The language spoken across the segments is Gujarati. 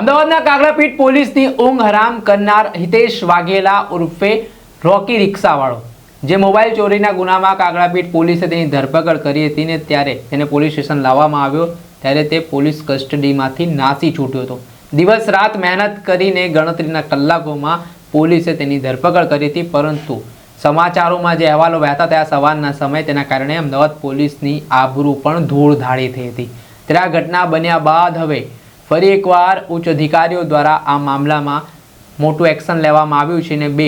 અમદાવાદના કાગડાપીઠ પોલીસની ઊંઘ હરામ કરનાર હિતેશ વાઘેલા ઉર્ફે રોકી રિક્ષાવાળો. જે મોબાઈલ ચોરીના ગુનામાં કાગડાપીઠ પોલીસે તેની ધરપકડ કરી હતી ને ત્યારે તેને પોલીસ સ્ટેશન લાવવામાં આવ્યો. ત્યારે તે પોલીસ કસ્ટડીમાંથી નાસી છૂટ્યો હતો. દિવસ રાત મહેનત કરીને ગણતરીના કલાકોમાં પોલીસે તેની ધરપકડ કરી હતી, પરંતુ સમાચારોમાં જે અહેવાલો વહેતા હતા સવારના સમયે તેના કારણે અમદાવાદ પોલીસની આબરૂ પણ ધૂળધાળી થઈ હતી. ત્યારે આ ઘટના બન્યા બાદ હવે ફરી એકવાર ઉચ્ચ અધિકારીઓ દ્વારા આ મામલામાં મોટું એક્શન લેવામાં આવ્યું છે અને બે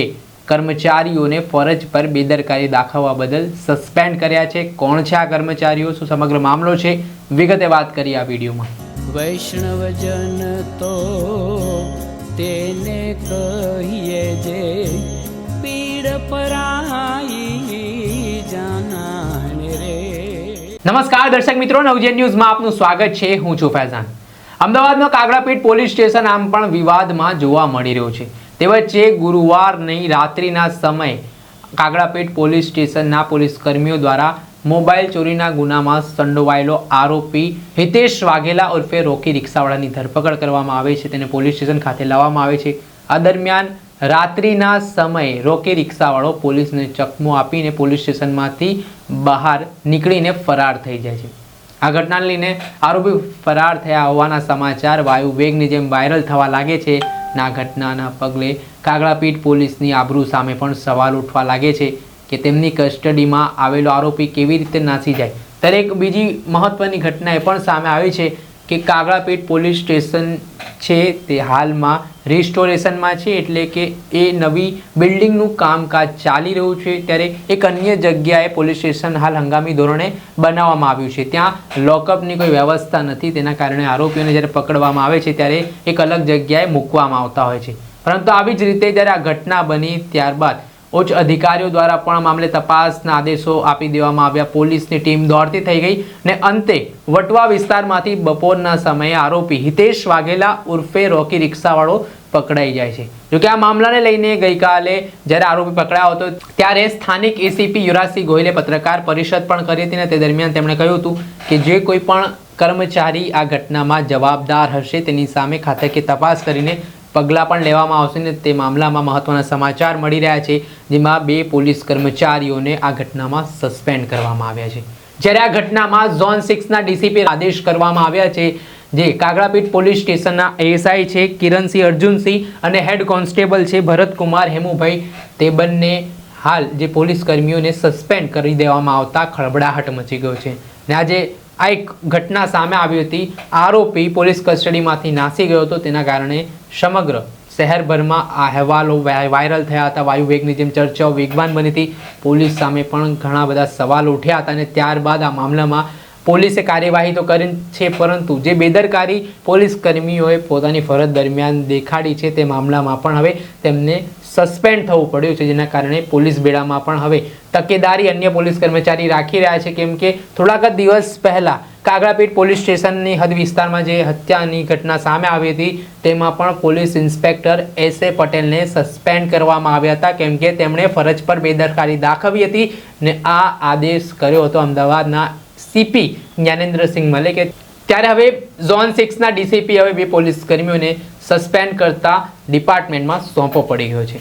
કર્મચારીઓને ફરજ પર બેદરકારી દાખવવા બદલ સસ્પેન્ડ કર્યા છે. કોણ છે આ કર્મચારીઓ? શું સમગ્ર મામલો છે? વિગતે વાત કરીએ આ વિડીયોમાં. વૈષ્ણવજન તો તેને કહીએ જે પીડ પરાઈ નમસ્કાર દર્શક મિત્રો નવજે ન્યૂઝમાં આપનું સ્વાગત છે. હું છું ફૈઝાન. અમદાવાદનો કાગડાપીઠ પોલીસ સ્ટેશન આમ પણ વિવાદમાં જોવા મળી રહ્યું છે. તે વચ્ચે ગુરુવારની રાત્રિના સમયે કાગડાપીઠ પોલીસ સ્ટેશનના પોલીસ કર્મીઓ દ્વારા મોબાઈલ ચોરીના ગુનામાં સંડોવાયેલો આરોપી હિતેશ વાઘેલા ઉર્ફે રોકી રિક્ષાવાળાની ધરપકડ કરવામાં આવે છે. તેને પોલીસ સ્ટેશન ખાતે લાવવામાં આવે છે. આ દરમિયાન રાત્રિના સમયે રોકી રિક્ષાવાળો પોલીસને ચકમો આપીને પોલીસ સ્ટેશનમાંથી બહાર નીકળીને ફરાર થઈ જાય છે. આ ઘટનાને લઈને આરોપી ફરાર થયા હોવાના સમાચાર વાયુ વેગની જેમ વાયરલ થવા લાગે છે ના ઘટનાના પગલે કાગડાપીઠ પોલીસની આબરૂ સામે પણ સવાલ ઉઠવા લાગે છે કે તેમની કસ્ટડીમાં આવેલો આરોપી કેવી રીતે નાસી જાય. દરેક બીજી મહત્વની ઘટના એ પણ સામે આવી છે કે કાગડાપીઠ પોલીસ સ્ટેશન છે તે હાલમાં રિસ્ટોરેશનમાં છે એટલે કે એ નવી બિલ્ડિંગનું કામકાજ ચાલી રહ્યું છે ત્યારે એક અન્ય જગ્યાએ પોલીસ સ્ટેશન હાલ હંગામી ધોરણે બનાવવામાં આવ્યું છે. ત્યાં લોકઅપની કોઈ વ્યવસ્થા નથી, તેના કારણે આરોપીઓને જ્યારે પકડવામાં આવે છે ત્યારે એક અલગ જગ્યાએ મૂકવામાં આવતા હોય છે. પરંતુ આવી જ રીતે જ્યારે આ ઘટના બની ત્યારબાદ ઉચ્ચ અધિકારીઓ દ્વારા પણ મામલે તપાસના આદેશો આપી દેવામાં આવ્યા. પોલીસની ટીમ દોડતી થઈ ગઈ ને અંતે વટવા વિસ્તારમાંથી બપોરના સમયે આરોપી હિતેશ વાઘેલા ઉર્ફે રોકી રિક્ષાવાળો પકડાઈ જાય છે. જોકે આ મામલાને લઈને ગઈકાલે જ્યારે આરોપી પકડાયો હતો ત્યારે સ્થાનિક એસીપી યુવરાજસિંહ ગોહિલે પત્રકાર પરિષદ પણ કરી હતી ને તે દરમિયાન તેમણે કહ્યું હતું કે જે કોઈ પણ કર્મચારી આ ઘટનામાં જવાબદાર હશે તેની સામે ખાતાકીય તપાસ કરીને પગલાં પણ લેવામાં આવશે ને તે મામલામાં મહત્વના સમાચાર મળી રહ્યા છે, જેમાં બે પોલીસ કર્મચારીઓને આ ઘટનામાં સસ્પેન્ડ કરવામાં આવ્યા છે. જ્યારે આ ઘટનામાં ઝોન સિક્સના ડીસીપી આદેશ કરવામાં આવ્યા છે, જે કાગડાપીઠ પોલીસ સ્ટેશનના એએસઆઈ છે, કિરણસિંહ અર્જુનસિંહ અને હેડ કોન્સ્ટેબલ છે, ભરતકુમાર હેમુભાઈ, તે બંને હાલ જે પોલીસ કર્મીઓને સસ્પેન્ડ કરી દેવામાં આવતા ખળબડાહટ મચી ગયો છે. ને આજે આ એક ઘટના સામે આવી હતી. આરોપી પોલીસ કસ્ટડીમાંથી નાસી ગયો હતો. તેના કારણે સમગ્ર શહેરભરમાં આ અહેવાલો વાય- વાયરલ થયા હતા. વાયુ વેગની જેમ ચર્ચાઓ વેગવાન બની હતી. પોલીસ સામે પણ ઘણા બધા સવાલો ઉઠ્યા હતા અને ત્યારબાદ આ મામલામાં પોલીસે કાર્યવાહી તો કરી છે, પરંતુ જે બેદરકારી પોલીસ કર્મીઓએ પોતાની ફરજ દરમિયાન દેખાડી છે તે મામલામાં પણ હવે તેમને સસ્પેન્ડ થવું પડ્યું છે, જેના કારણે પોલીસ બેડામાં પણ હવે તકેદારી અન્ય પોલીસ કર્મચારી રાખી રહ્યા છે, કેમ કે થોડાક જ દિવસ પહેલા કાગડાપીઠ પોલીસ સ્ટેશનની હદ વિસ્તારમાં જે હત્યાની ઘટના સામે આવી હતી, તેમાં પણ પોલીસ ઇન્સ્પેક્ટર એસ એ પટેલને સસ્પેન્ડ કરવામાં આવ્યા હતા, કેમ કે તેમણે ફરજ પર બેદરકારી દાખવી હતી ને આ આદેશ કર્યો હતો અમદાવાદના સીપી જ્ઞાનેન્દ્રસિંહ મલિકે. ત્યારે હવે ઝોન સિક્સના ડીસીપી હવે બે પોલીસ કર્મીઓને સસ્પેન્ડ કરતા ડિપાર્ટમેન્ટમાં સોંપો પડી ગયો છે.